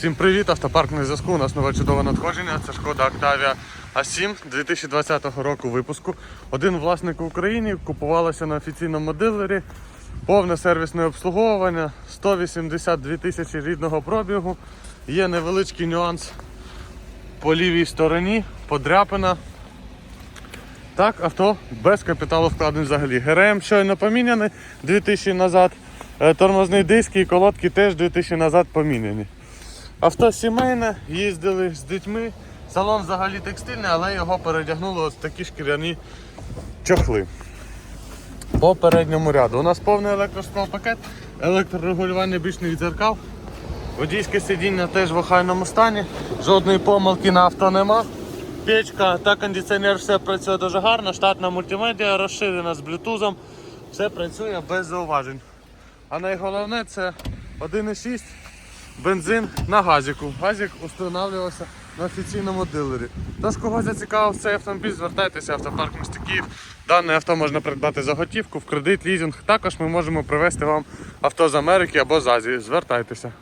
Всім привіт, автопарк на зв'язку. У нас нове чудове надходження. Це шкода Octavia A7 2020 року випуску. Один власник в Україні купувалася на офіційному дилері. Повне сервісне обслуговування, 182 тисячі рідного пробігу. Є невеличкий нюанс по лівій стороні, подряпина. Так, авто без капіталу вкладень взагалі. ГРМ щойно поміняний 2000 назад. Е, Тормозний диск і колодки теж 2000 назад поміняні. Авто сімейне, їздили з дітьми. Салон взагалі текстильний, але його передягнули ось такі шкіряні чохли. По передньому ряду. У нас повний електросклопакет, електрорегулювання бічних дзеркал. Водійське сидіння теж в охайному стані, жодної помилки на авто нема. Печка та кондиціонер все працює дуже гарно, штатна мультимедіа розширена з блютузом, все працює без зауважень. А найголовне це 1,6 бензин на газіку. Газік встановлювався на офіційному дилері. Тож, кого зацікавив цей автомобіль, звертайтеся автопарк міста Київ. Дане авто можна придбати за готівку, в кредит, лізинг. Також ми можемо привезти вам авто з Америки або з Азії. Звертайтеся.